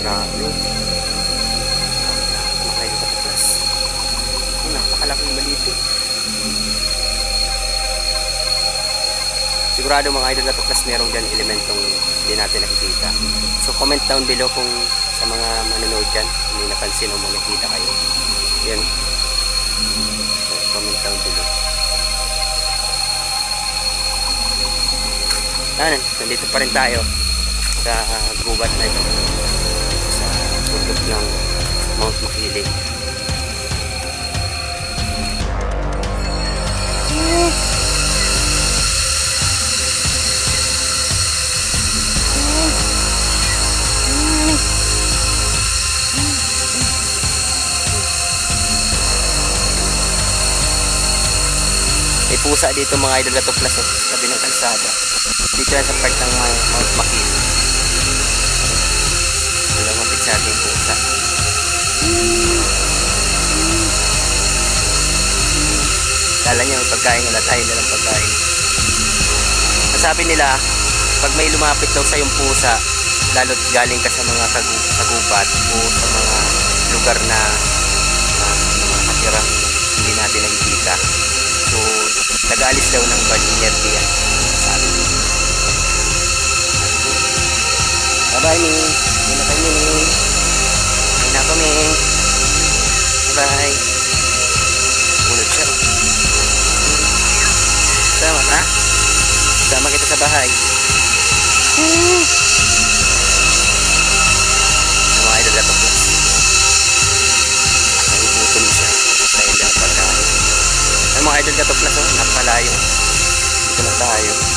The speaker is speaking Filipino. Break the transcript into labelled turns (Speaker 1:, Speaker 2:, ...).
Speaker 1: Grabe. Makain ka plus. Ang napakalaking maliit eh. Sigurado mga idol na tuklas meron dyan elementong hindi natin nakikita. So comment down below kung sa mga manonood dyan, may napansin o may nakita kayo. Yan. So, comment down below. Yan, nandito pa rin tayo sa gubat na ito. Sa bundok ng Mount Makiling. May pusa dito mga idol na tuklas oh, sa tabi ng kalsada. Dito yan sa part ng Mount Makiling. Sa ating pusa. Kala niya may pagkain, wala tayo dalang pagkain. Sabi nila, pag may lumapit daw sa yung pusa, lalo't galing ka sa mga kagu- kagubat o sa mga lugar na uh, mga katirang hindi natin nakikita. So, nag-aalis daw ng bad energy yan. Sabi. Bye-bye. Hindi na kami. Hindi na kami. Bye-bye. Mulot siya. Sama ka? Sama kita sa bahay. Ang mga idol na to plus. Nagugutom siya. Dahil lang oh, na tayo.